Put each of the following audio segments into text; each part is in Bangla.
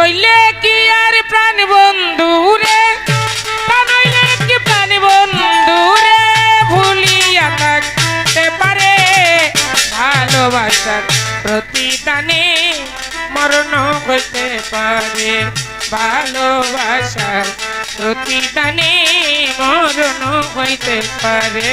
নইলে কি আর প্রাণ বন্ধু রে? নইলে কি প্রাণ বন্ধু রে? ভুলিয়া থাকতে পারে ভালোবাসার প্রতিদানে মরণ হইতে পারে ভালোবাসার প্রতিদানে মরণ হইতে পারে।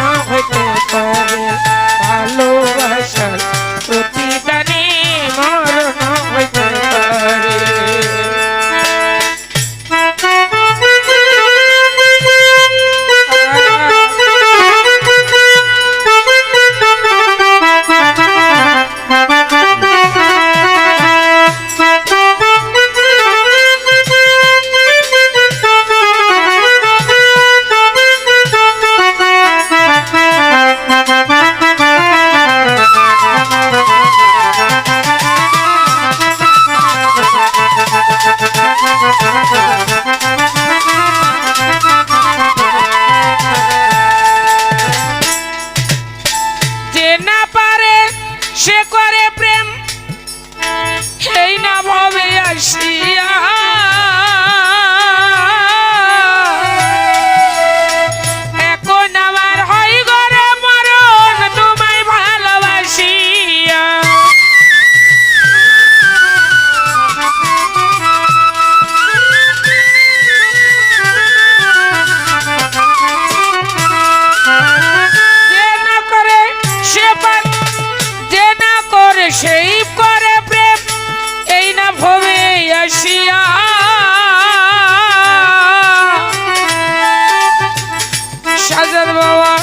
সাজার বাবা,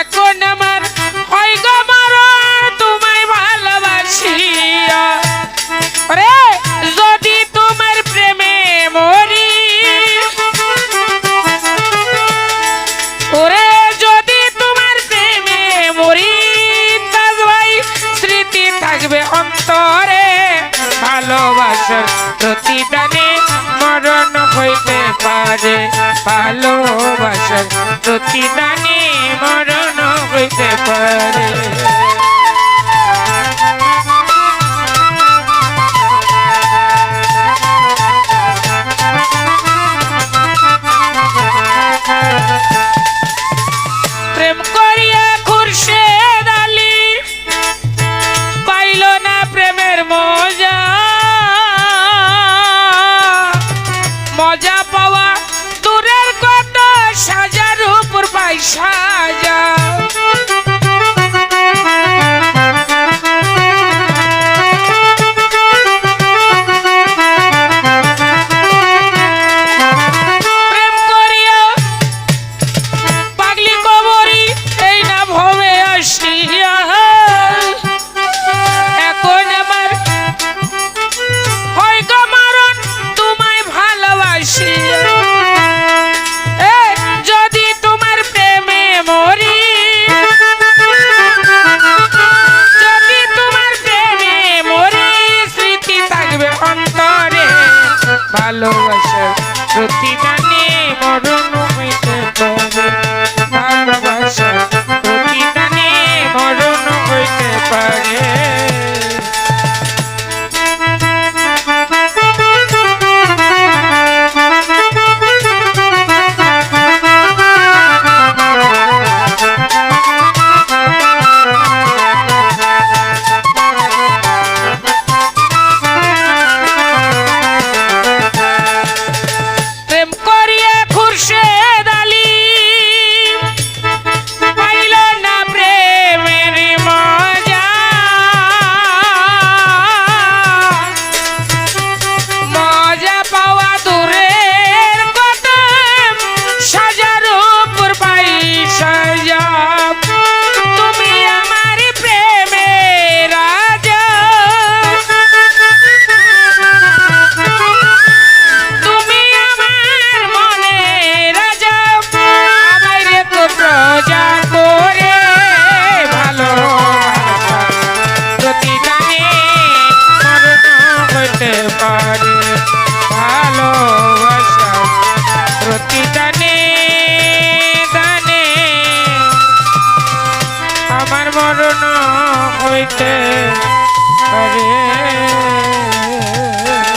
এখন আমার হয় গো মরণ তোমায় ভালোবাসিয়া যদি তোমার প্রেমে মরি, ওরে, যদি তোমার প্রেমে মরি, তাজ ভাই, স্মৃতি থাকবে অন্তরে ভালোবাসার। প্রতিদানে মরণ হইতে পারে ভালোবাসার প্রতিদানে মরণ হইতে পারে।